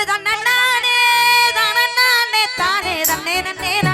ஒரு தன்னே தானே தானே தானே தன்னே